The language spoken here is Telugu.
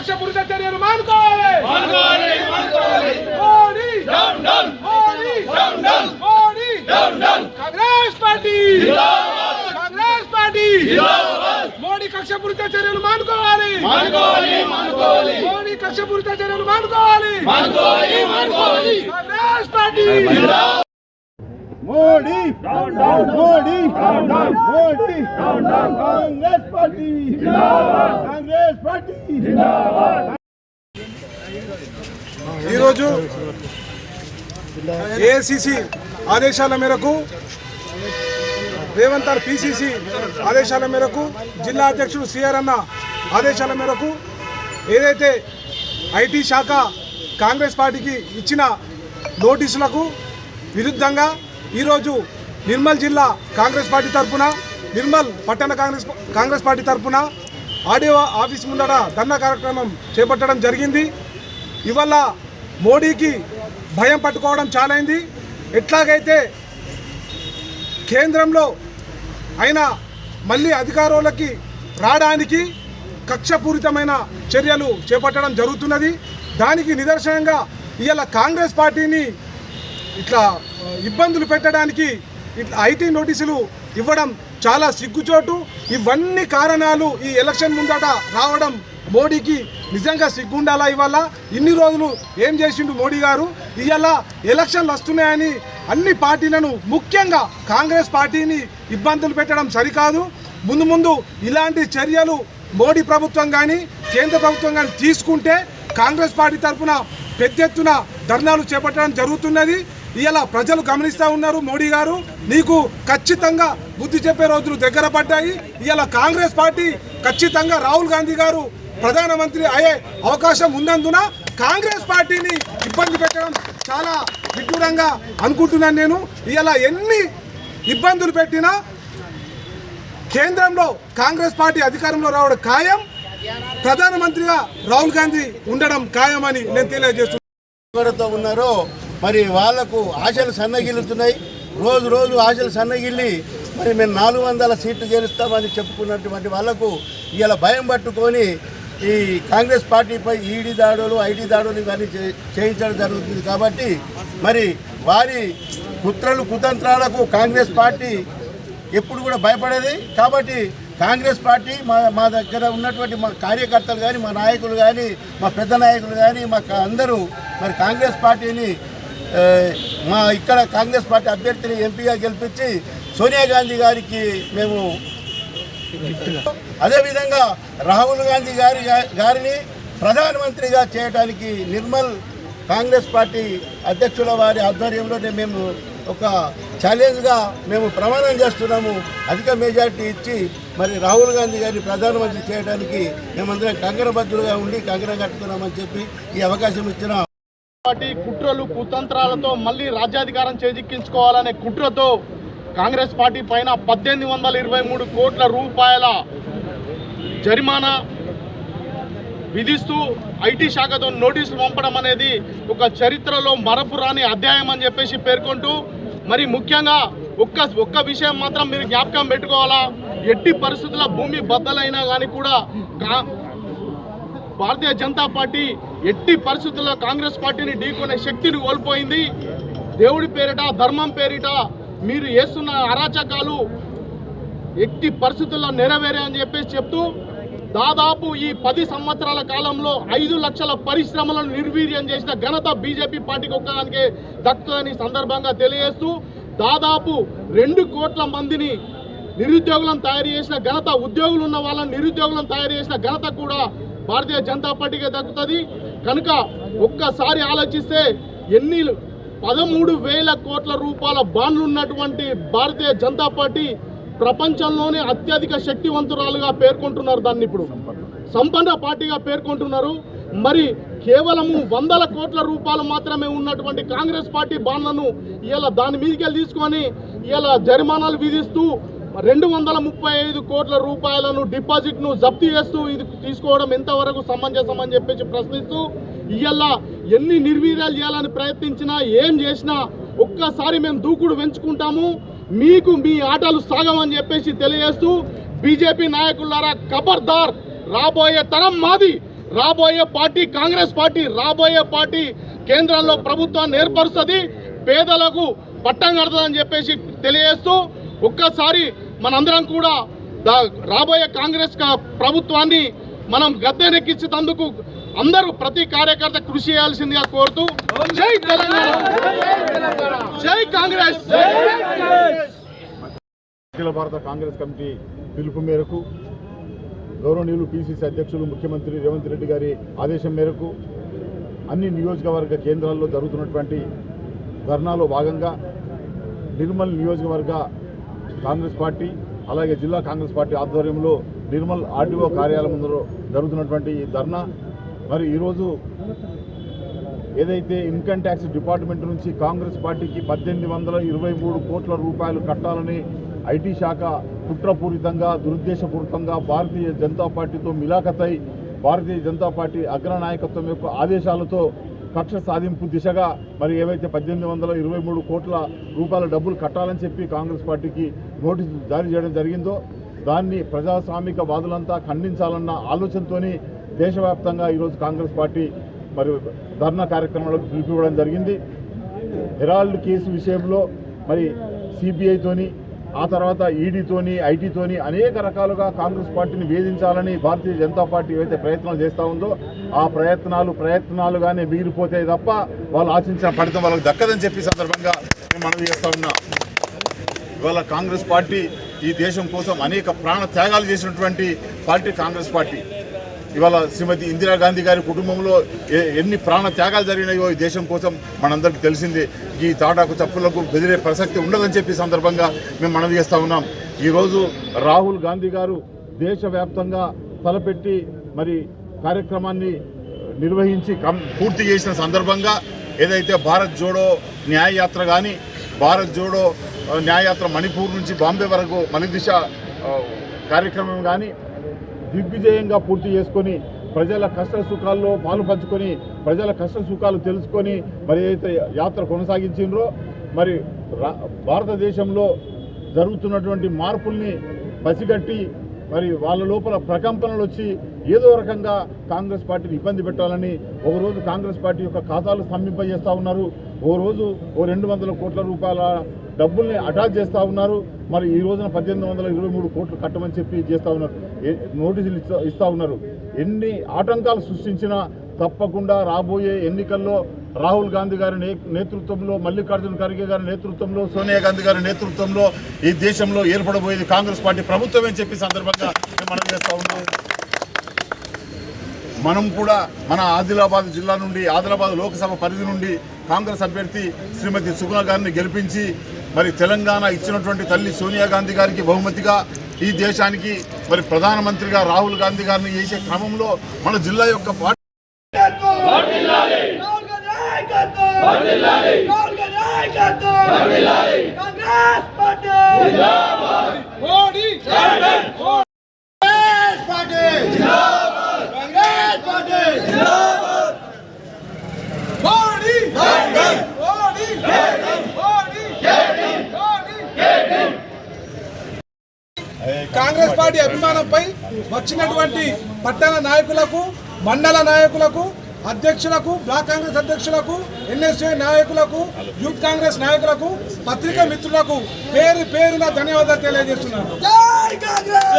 కక్షపూరిత చర్యలు మానుకోవాలి. మోడీ. మోడీ. మోడీ. కాంగ్రెస్ పార్టీ. కాంగ్రెస్ పార్టీ. మోడీ కక్షపూరిత చర్యలు మానుకోవాలి. మోడీ కక్షపూరిత చర్యలు మానుకోవాలి. Congress party. Modi Modi Modi. Congress party. Congress party. ఈరోజు ఏఐసిసి ఆదేశాల మేరకు రేవంత్ ఆర్ పిసిసి ఆదేశాల మేరకు జిల్లా అధ్యక్షుడు సిఆర్ అన్న ఆదేశాల మేరకు ఏదైతే ఐటీ శాఖ కాంగ్రెస్ పార్టీకి ఇచ్చిన నోటీసులకు విరుద్ధంగా ఈరోజు నిర్మల్ జిల్లా కాంగ్రెస్ పార్టీ తరఫున నిర్మల్ పట్టణ కాంగ్రెస్ కాంగ్రెస్ పార్టీ తరఫున ఆడియో ఆఫీస్ ముందర ధర్నా కార్యక్రమం చేపట్టడం జరిగింది. ఇవాళ మోడీకి భయం పట్టుకోవడం చాలైంది. ఎట్లాగైతే కేంద్రంలో ఆయన మళ్ళీ అధికారంలోకి రావడానికి కక్షపూరితమైన చర్యలు చేపట్టడం జరుగుతున్నది. దానికి నిదర్శనంగా ఇవాళ కాంగ్రెస్ పార్టీని ఇట్లా ఇబ్బందులు పెట్టడానికి ఇట్లా ఐటీ నోటీసులు ఇవ్వడం చాలా సిగ్గుచోటు. ఇవన్నీ కారణాలు ఈ ఎలక్షన్ ముందట రావడం మోడీకి నిజంగా సిగ్గుండాలా ఇవాళ? ఇన్ని రోజులు ఏం చేసిండు మోడీ గారు? ఇవాళ ఎలక్షన్లు వస్తున్నాయని అన్ని పార్టీలను ముఖ్యంగా కాంగ్రెస్ పార్టీని ఇబ్బందులు పెట్టడం సరికాదు. ముందు ముందు ఇలాంటి చర్యలు మోడీ ప్రభుత్వం కానీ కేంద్ర ప్రభుత్వం కానీ తీసుకుంటే కాంగ్రెస్ పార్టీ తరఫున పెద్ద ఎత్తున ధర్నాలు చేపట్టడం జరుగుతున్నది. ఇలా ప్రజలు గమనిస్తూ ఉన్నారు మోడీ గారు. నీకు ఖచ్చితంగా బుద్ధి చెప్పే రోజులు దగ్గర పడ్డాయి. ఇలా కాంగ్రెస్ పార్టీ ఖచ్చితంగా రాహుల్ గాంధీ గారు ప్రధానమంత్రి అయ్యే అవకాశం ఉన్నందున కాంగ్రెస్ పార్టీని ఇబ్బంది పెట్టడం చాలా విడ్డూరంగా అనుకుంటున్నాను నేను. ఇలా ఎన్ని ఇబ్బందులు పెట్టినా కేంద్రంలో కాంగ్రెస్ పార్టీ అధికారంలో రావడం ఖాయం. ప్రధానమంత్రిగా రాహుల్ గాంధీ ఉండడం ఖాయమని నేను తెలియజేస్తున్నాను ఎవరితో ఉన్నారో మరి వాళ్ళకు ఆశలు సన్నగిల్లుతున్నాయి. రోజు రోజు ఆశలు సన్నగిల్లి మరి మేము నాలుగు వందల సీట్లు గెలుస్తామని చెప్పుకున్నటువంటి వాళ్ళకు ఇలా భయం పట్టుకొని ఈ కాంగ్రెస్ పార్టీపై ఈడీ దాడులు ఐటీ దాడులు ఇవన్నీ చే- చేయించడం జరుగుతుంది కాబట్టి మరి వారి కుట్రలు కుతంత్రాలకు కాంగ్రెస్ పార్టీ ఎప్పుడు కూడా భయపడేది. కాబట్టి కాంగ్రెస్ పార్టీ మా మా దగ్గర ఉన్నటువంటి మా కార్యకర్తలు కానీ మా నాయకులు కానీ మా పెద్ద నాయకులు కానీ మా అందరూ మరి కాంగ్రెస్ పార్టీని మా ఇక్కడ కాంగ్రెస్ పార్టీ అభ్యర్థిని ఎంపీగా గెలిపించి సోనియా గాంధీ గారికి మేము అదేవిధంగా రాహుల్ గాంధీ గారి గారిని ప్రధానమంత్రిగా చేయడానికి నిర్మల్ కాంగ్రెస్ పార్టీ అధ్యక్షుల వారి ఆధ్వర్యంలోనే మేము ఒక ఛాలెంజ్గా మేము ప్రమాణం చేస్తున్నాము. అధిక మెజార్టీ ఇచ్చి మరి రాహుల్ గాంధీ గారిని ప్రధానమంత్రి చేయడానికి మేమందరం కంకణబద్ధులుగా ఉండి కంగరం కట్టుకున్నామని చెప్పి ఈ అవకాశం ఇచ్చిన. పార్టీ కుట్రలు కుతంత్రాలతో మళ్ళీ రాజ్యాధికారం చేజిక్కించుకోవాలనే కుట్రతో కాంగ్రెస్ పార్టీ పైన పద్దెనిమిది వందల ఇరవై మూడు కోట్ల రూపాయల జరిమానా విధిస్తూ ఐటీ శాఖతో నోటీసులు పంపడం అనేది ఒక చరిత్రలో మరపురాని అధ్యాయం అని చెప్పేసి పేర్కొంటూ మరి ముఖ్యంగా ఒక్క ఒక్క విషయం మాత్రం మీరు జ్ఞాపకం పెట్టుకోవాలా? ఎట్టి పరిస్థితుల భూమి బద్దలైనా కానీ కూడా భారతీయ జనతా పార్టీ ఎట్టి పరిస్థితుల్లో కాంగ్రెస్ పార్టీని ఢీకొనే శక్తిని కోల్పోయింది. దేవుడి పేరిట ధర్మం పేరిట మీరు వేస్తున్న అరాచకాలు ఎట్టి పరిస్థితుల్లో నెరవేరే అని చెప్పేసి చెప్తూ దాదాపు ఈ పది సంవత్సరాల కాలంలో ఐదు లక్షల పరిశ్రమలను నిర్వీర్యం చేసిన ఘనత బీజేపీ పార్టీకి ఒక్కదానికే దక్కుతుందని సందర్భంగా తెలియజేస్తూ దాదాపు రెండు కోట్ల మందిని నిరుద్యోగులను తయారు చేసిన ఘనత ఉద్యోగులు ఉన్న వాళ్ళని నిరుద్యోగులను తయారు చేసిన ఘనత కూడా భారతీయ జనతా పార్టీకి దక్కుతుంది. కనుక ఒక్కసారి ఆలోచిస్తే ఎన్ని పదమూడు వేల కోట్ల రూపాయల బాండ్లు ఉన్నటువంటి భారతీయ జనతా పార్టీ ప్రపంచంలోనే అత్యధిక శక్తివంతురాలుగా పేర్కొంటున్నారు దాన్ని ఇప్పుడు. సంపన్న పార్టీగా పేర్కొంటున్నారు. మరి కేవలము వందల కోట్ల రూపాయలు మాత్రమే ఉన్నటువంటి కాంగ్రెస్ పార్టీ బాండ్లను ఇలా దాని మీదకి తీసుకొని ఇలా జరిమానాలు విధిస్తూ రెండు వందల ముప్పై ఐదు కోట్ల రూపాయలను డిపాజిట్ను జప్తు చేస్తూ ఇది తీసుకోవడం ఎంతవరకు సమంజసం అని చెప్పేసి ప్రశ్నిస్తూ ఇవాళ ఎన్ని నిర్వీర్యాలు చేయాలని ప్రయత్నించినా ఏం చేసినా ఒక్కసారి మేము దూకుడు పెంచుకుంటాము మీకు మీ ఆటలు సాగమని చెప్పేసి తెలియజేస్తూ బీజేపీ నాయకులారా ఖబర్దార్ రాబోయే తరం మాది. రాబోయే పార్టీ కాంగ్రెస్ పార్టీ రాబోయే పార్టీ కేంద్రంలో ప్రభుత్వాన్ని ఏర్పరుస్తుంది పేదలకు పట్టం కడుతుందని చెప్పేసి తెలియజేస్తూ ఒక్కసారి మనందరం కూడా రాబోయే కాంగ్రెస్ ప్రభుత్వాన్ని మనం గద్దెనెక్కించేందుకు అందరూ ప్రతి కార్యకర్త కృషి చేయాల్సిందిగా కోరుతూ జై తెలంగాణ. జై కాంగ్రెస్. అఖిల భారత కాంగ్రెస్ కమిటీ పిలుపు మేరకు గౌరవనీయులు పిసిసి అధ్యక్షులు ముఖ్యమంత్రి రేవంత్ రెడ్డి గారి ఆదేశం మేరకు అన్ని నియోజకవర్గ కేంద్రాల్లో జరుగుతున్నటువంటి ధర్నాలో భాగంగా నిర్మల్ నియోజకవర్గ కాంగ్రెస్ పార్టీ అలాగే జిల్లా కాంగ్రెస్ పార్టీ ఆధ్వర్యంలో నిర్మల్ ఆర్డీఓ కార్యాలయం ముందు జరుగుతున్నటువంటి ఈ ధర్నా. మరి ఈరోజు ఏదైతే ఇన్కమ్ ట్యాక్స్ డిపార్ట్మెంట్ నుంచి కాంగ్రెస్ పార్టీకి పద్దెనిమిది వందల ఇరవై మూడు కోట్ల రూపాయలు కట్టాలని ఐటీ శాఖ కుట్రపూరితంగా దురుద్దేశపూరితంగా భారతీయ జనతా పార్టీతో మిలాఖతై భారతీయ జనతా పార్టీ అగ్రనాయకత్వం యొక్క ఆదేశాలతో కక్ష సాధింపు దిశగా మరి ఏవైతే పద్దెనిమిది వందల ఇరవై మూడు కోట్ల రూపాయల డబ్బులు కట్టాలని చెప్పి కాంగ్రెస్ పార్టీకి నోటీసు జారీ చేయడం జరిగిందో దాన్ని ప్రజాస్వామిక వాదులంతా ఖండించాలన్న ఆలోచనతోని దేశవ్యాప్తంగా ఈరోజు కాంగ్రెస్ పార్టీ మరి ధర్నా కార్యక్రమాలకు పిలిపివ్వడం జరిగింది. హెరాల్డ్ కేసు విషయంలో మరి సిబిఐతోని ఆ తర్వాత ఈడీతోని ఐటీతోని అనేక రకాలుగా కాంగ్రెస్ పార్టీని వేధించాలని భారతీయ జనతా పార్టీ ఏవైతే ప్రయత్నాలు చేస్తూ ఉందో ఆ ప్రయత్నాలు ప్రయత్నాలుగానే మిగిలిపోతే తప్ప వాళ్ళు ఆశించిన ఫలితం వాళ్ళకి దక్కదని చెప్పి సందర్భంగా మేము మనవి చేస్తా ఉన్నాం. ఇవాళ కాంగ్రెస్ పార్టీ ఈ దేశం కోసం అనేక ప్రాణ త్యాగాలు చేసినటువంటి పార్టీ కాంగ్రెస్ పార్టీ. ఇవాళ శ్రీమతి ఇందిరాగాంధీ గారి కుటుంబంలో ఎన్ని ప్రాణ త్యాగాలు జరిగినాయో ఈ దేశం కోసం మనందరికీ తెలిసిందే. ఈ తాటాకు చప్పులకు బెదిరే ప్రసక్తి ఉండదని చెప్పి సందర్భంగా మేము మనవి చేస్తూ ఉన్నాం. ఈరోజు రాహుల్ గాంధీ గారు దేశవ్యాప్తంగా తలపెట్టి మరి కార్యక్రమాన్ని నిర్వహించి కం- పూర్తి చేసిన సందర్భంగా ఏదైతే భారత్ జోడో న్యాయయాత్ర కానీ భారత్ జోడో న్యాయయాత్ర మణిపూర్ నుంచి బాంబే వరకు మణిదిశ కార్యక్రమం కానీ దిగ్విజయంగా పూర్తి చేసుకొని ప్రజల కష్ట సుఖాల్లో పాలు పంచుకొని ప్రజల కష్ట సుఖాలు తెలుసుకొని మరి ఏదైతే యాత్ర కొనసాగించిండ్రో మరి రా- భారతదేశంలో జరుగుతున్నటువంటి మార్పుల్ని పసిగట్టి మరి వాళ్ళ లోపల ప్రకంపనలు వచ్చి ఏదో రకంగా కాంగ్రెస్ పార్టీని ఇబ్బంది పెట్టాలని ఒకరోజు కాంగ్రెస్ పార్టీ యొక్క ఖాతాలు స్తంభింపజేస్తూ ఉన్నారు. ఓ రోజు ఓ రెండు వందల కోట్ల రూపాయల డబ్బుల్ని అటాచ్ చేస్తూ ఉన్నారు. మరి ఈ రోజున పద్దెనిమిది వందల ఇరవై మూడు కోట్లు కట్టమని చెప్పి చేస్తూ ఉన్నారు. నోటీసులు ఇస్తా ఇస్తూ ఉన్నారు. ఎన్ని ఆటంకాలు సృష్టించినా తప్పకుండా రాబోయే ఎన్నికల్లో రాహుల్ గాంధీ గారి నే- నేతృత్వంలో మల్లికార్జున ఖర్గే గారి నేతృత్వంలో సోనియా గాంధీ గారి నేతృత్వంలో ఈ దేశంలో ఏర్పడబోయేది కాంగ్రెస్ పార్టీ ప్రభుత్వం అని చెప్పి సందర్భంగా మనం చేస్తూ ఉన్నాం. మనం కూడా మన ఆదిలాబాద్ జిల్లా నుండి ఆదిలాబాద్ లోక్సభ పరిధి నుండి కాంగ్రెస్ అభ్యర్థి శ్రీమతి సుగుణ గారిని గెలిపించి మరి తెలంగాణ ఇచ్చినటువంటి తల్లి సోనియా గాంధీ గారికి బహుమతిగా ఈ దేశానికి మరి ప్రధానమంత్రిగా రాహుల్ గాంధీ గారిని చేసే క్రమంలో మన జిల్లా యొక్క పార్టీ మోడీ పార్టీ అభిమానంపై వచ్చినటువంటి పట్టణ నాయకులకు మండల నాయకులకు అధ్యక్షులకు బ్లాక్ కాంగ్రెస్ అధ్యక్షులకు ఎన్ఎస్ఏ నాయకులకు యూత్ కాంగ్రెస్ నాయకులకు పత్రికా మిత్రులకు పేరు పేరున ధన్యవాదాలు తెలియజేస్తున్నారు కాంగ్రెస్!